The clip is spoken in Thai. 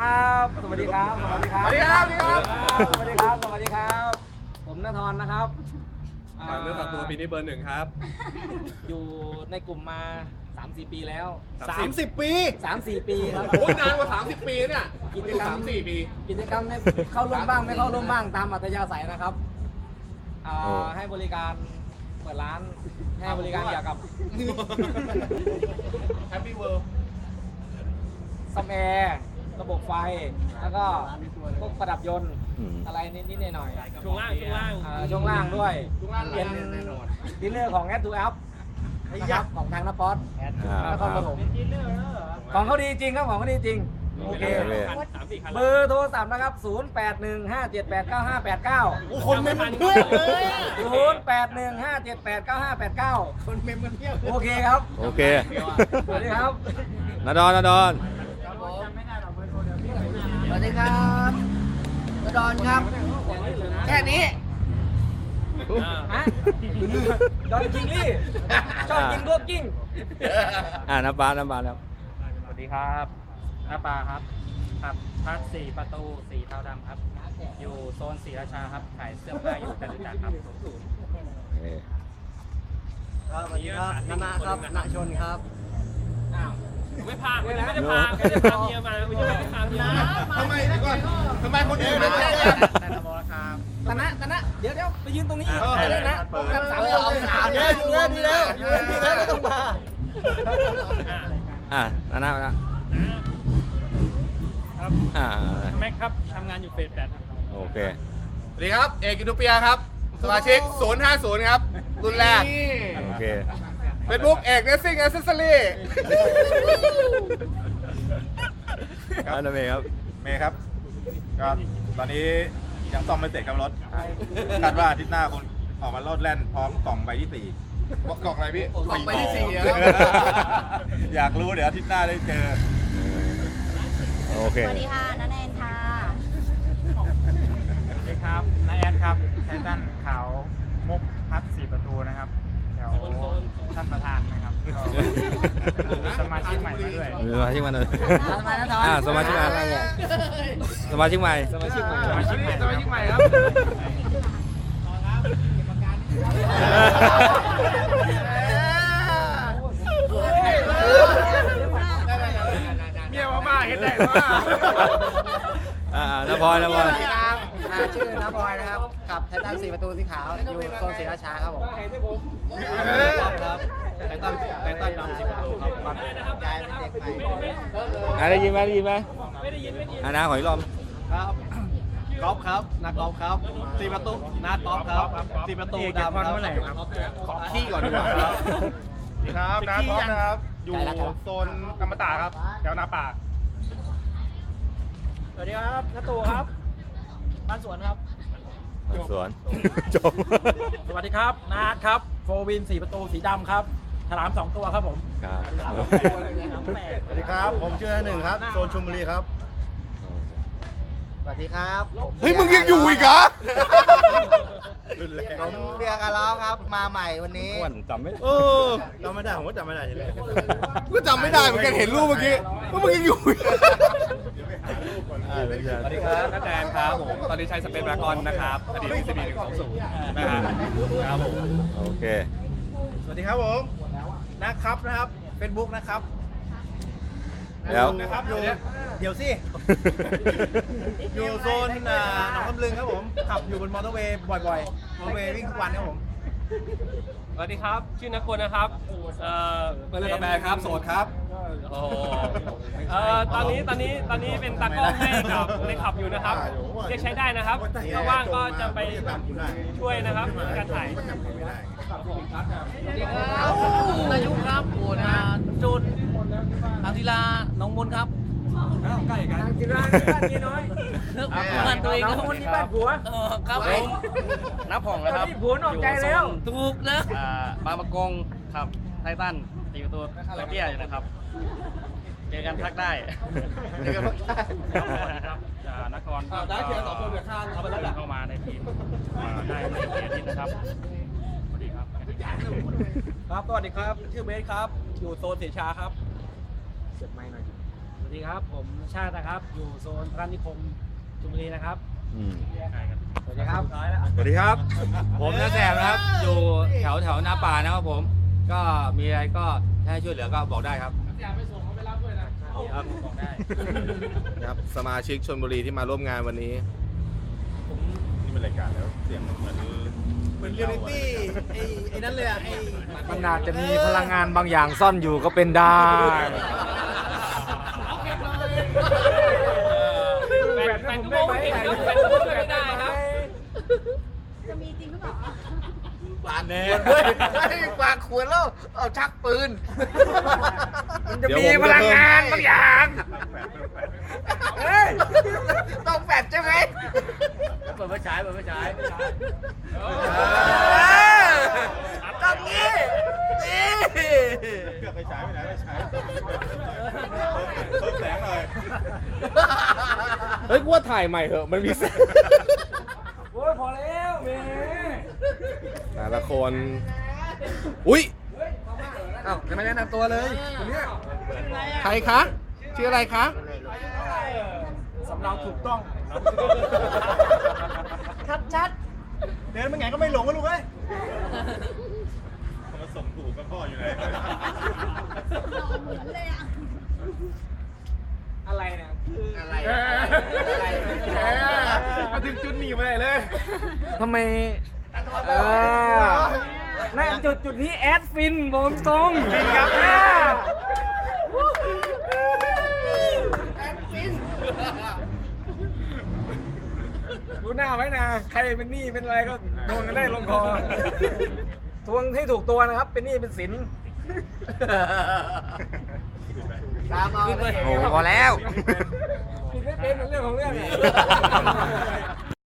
ครับสวัสดีครับ สวัสดีครับ สวัสดีครับ สวัสดีครับ สวัสดีครับ ผมนทรนะครับฝากเนื้อฝากตัวปีนี้เบอร์หนึ่งครับ อยู่ในกลุ่มมา 3-4 ปีแล้วสามสิบปี3-4 ปีครับ โอ้ยนานกว่าสามสิบปีเนี่ยกิจกรรม สามสี่ปี กิจกรรมเนี่ยเข้าร่วมบ้างไม่เข้าร่วมบ้างตามอัตยาศัยนะครับอ่าโอ้ ให้บริการเปิดร้าน ให้บริการเกี่ยวกับแฮปปี้เวิลด์ซ่อมแอร์ ระบบไฟ แล้วก็พวกประดับยนต์อืม อะไรนิดๆหน่อยๆช่วงล่างช่วงล่าง อ่าช่วงล่างด้วยทุกร้านเป็นดีลเลอร์ของ a d 2 App นะครับของทางนปอสอ่านครปฐมของเขาดีจริงครับของเขาดีจริงโอเค โอเค สามสี่คันเบอร์โทรศัพท์นะครับ 0 8 1 5 7 8 9 5 8 9 โอ้คนเมมมันเพื่อนเลยอะ0 8 1 5 7 8 9 5 8 9 คนเมมมันเพียบโอเคครับ โอเค สวัสดีครับ นาดอนนาดอน สวัสดีครับกระดอนครับ แค่นี้ ฮะดอนคิงลี่ชอบกินพวกกิ้งอ่าน้ำปลาน้ำปลาแล้ว สวัสดีครับหน้าปลาครับครับพัดสี่ประตูสีเทาดำครับ อยู่โซนศรีราชาครับ ขายเสื้อผ้าอยู่แต่รู้จักครับโอเคครับสวัสดีครับนานาครับนาชนครับ อ้าว ไม่พาไม่ได้พาไม่ได้พาเมียมาไม่ใช่ไม่พาเมียมาทำไมเดี๋ยวก่อนทำไมคนอื่นไม่ใช่แต่ละบอลครับตะนะตะนะเดี๋ยวเดี๋ยวไปยืนตรงนี้อีกเออไปเลยนะเปิดกันสามเอคอนเอาสามเยเยอะอะดีดีแล้แล้ววดีดีแล้แล้ววดีดีแล้แล้ววไม่ไม่ต้ต้อองงมามาครับอ่าอ่าแม็กครับทำงานอยู่เฟสแปดครับโอเคสวัสดีครับ เอกอินทูเปียครับ สมาชิก 050 ครับ รุ่นแรก โอเค เฟซบุ๊กเอกเนสซิ่งแอสเซสซอรี่ครับน้ำเมย์ครับเมย์ครับก็ตอนนี้ยังซ่อมไม่เสร็จครับรถคาดว่าอาทิตย์หน้าคงออกมาโลดแล่นพร้อมกล่องใบที่สี่กล่องอะไรพี่กล่องใบที่สี่อะอยากรู้เดี๋ยวอาทิตย์หน้าได้เจอโอเคสวัสดีค่ะนันแอนค่ะสวัสดีครับนายแอดครับไททันขาวมุกพัดสี่ประตูนะครับแถ วท่านประธานนะครับก็สมาชิกใหม่มาด้วย สมาชิกมาหน่อยสมาชิกมาอ่าสมาชิกมาสมาชิกใหม่ สมาชิกใหม่ สมาชิกใหม่ สมาชิกใหม่ครับเมียมาเห็นได้ว่าอ่าน้ำพลอยน้ำพลอยสวัสดีครับอ่าชื่อน้าบอยนะครับ กับไททันสีประตูสีขาวอยู่โซนศรีราชาครับผมครับไททันไททันดำสีประตูครับยายเป็นเด็กใหม่อ่าได้ยินไหมได้ยินไหมอ่าน้าขออีกรอบครับกอล์ฟครับนักกอล์ฟครับสีประตูนักกอล์ฟครับสีประตูดำครับขอขี้ก่อนดีกว่าครับสวัสดีครับน้าท็อปนะครับ อยู่โซนอมตะครับแถวนาป่าสวัสดีครับนัตูครับบ้านสวนครับ สวน จบ สวัสดีครับนาร์ตครับโฟวินสีประตูสีดำครับฉลามสองตัวครับผมครับสวัสดีครับ ผมชื่อหนึ่งครับ โซนชุมบุรีครับ สวัสดีครับเฮ้ย มึงยังอยู่อีกเหรอผมเบียร์การ้องครับ มาใหม่วันนี้ อ้วนจำไม่เออจำไม่ได้ ผมก็จำไม่ได้เลย ก็จำไม่ได้เหมือนกันเห็นรูปเมื่อกี้ว่ามึงยังอยู่อีก สวัสดีครับน้าแตนครับผม ตอนนี้ใช้สเปนบรากอนนะครับ อดีตทีซีบีหนึ่งสองศูนย์นะฮะครับผม โอเค สวัสดีครับผมนะครับนะครับเฟซบุ๊กนะครับแล้ว นะครับอยู่เดี๋ยวสิ อยู่โซนอ่าหนองคำลึงครับผม ขับอยู่บนมอเตอร์เวย์บ่อยๆ มอเตอร์เวย์วิ่งทุกวันครับผม สวัสดีครับ ชื่อนักกลนะครับ เอ่อเปิดเลยกับแบร์ครับ โสดครับ โอ้โหเอ่อตอนนี้ตอนนี้ตอนนี้เป็นตากล้องให้กับในขับอยู่นะครับเรียกใช้ได้นะครับถ้าว่างก็จะไปช่วยนะครับในการถ่ายนายุครับโอ้นะจุดทางศิลาหนองมนครับใกล้กันจิราที่บ้านนี้น้อยบ้านตัวเองน้คอรังบคนนี้บ้านผัวเออครับผมน้าผ่องตอนนี้ผัวนอกใจแล้ว ถูกนะอ่าบางประกงครับ ไททันตีประตูตะเกียอยู่นะครับ เจอกันทักได้ เจอกันทักได้ ครับจากนครก็ได้เพียงสองคนเหลือข้างเขาไปแล้วเข้ามาในทีมอ่าได้ไม่กี่อาทิตย์นะครับสวัสดีครับครับสวัสดีครับชื่อเบสครับ อยู่โซนเสชาครับเสียบไม้หน่อยวัสดีครับ ผมชาตินะครับ อยู่โซนพระนิคมจุบุรีนะครับสวัสดีครับ สวัสดีครับ ผมน้าแสบนะครับ อยู่แถวแถวหน้าป่านะครับผม ก็มีอะไรก็ถ้าให้ช่วยเหลือก็บอกได้ครับครับบอกได้ครับสมาชิกชนบุรีที่มาร่วมงานวันนี้ นี่เป็นรายการแล้ว เสียงเหมือนเหมือนเรียลลิตี้ไอ้ไอ้นั่นเลยอะไอ้มันอาจจะมีพลังงานบางอย่างซ่อนอยู่ก็เป็นได้แปดแปดชั่วโมงติดครับแปดชั่วโมงไม่ได้ครับจะมีจริงหรือเปล่า ปาดเนรด้วยไอ้ปากขวดแล้วเอาชักปืน มันจะมีพลังงานบางอย่างเฮ้ยต้องแฟดใช่ไหมเปิดไฟฉายเปิดไฟฉายต้องงี้นี่เกือบไปฉายไปไหนไปฉายเพิ่มแสงหน่อยเฮ้ยกูว่าถ่ายใหม่เหอะมันมีแสง โอ้ยพอแล้วเม แต่ละคน อุ้ยเอ้ายังไม่แนะนำตัวเลยคนเนี้ยใครคะ ชื่ออะไรคะ สำเนาถูกต้องชัดชัดเดินไปไงก็ไม่หลงก็ลูกเอ้ยมาส่งถูกกับพ่ออยู่ไหนเหมือนเลยอะอะไรเนี่ยอะไร อะไรมาถึงจุดหนีมาไหนเลยทำไมเออ ณจุดจุดนี้แอดฟินบอกตรงครับดูหน้าไว้นะใครเป็นหนี้เป็นอะไรก็โดนกันได้ลงคอทวงให้ถูกตัวนะครับ เป็นหนี้เป็นสิน ตามเอาโอ้พอแล้ว ผิดไม่เป็นเรื่องของเรื่อง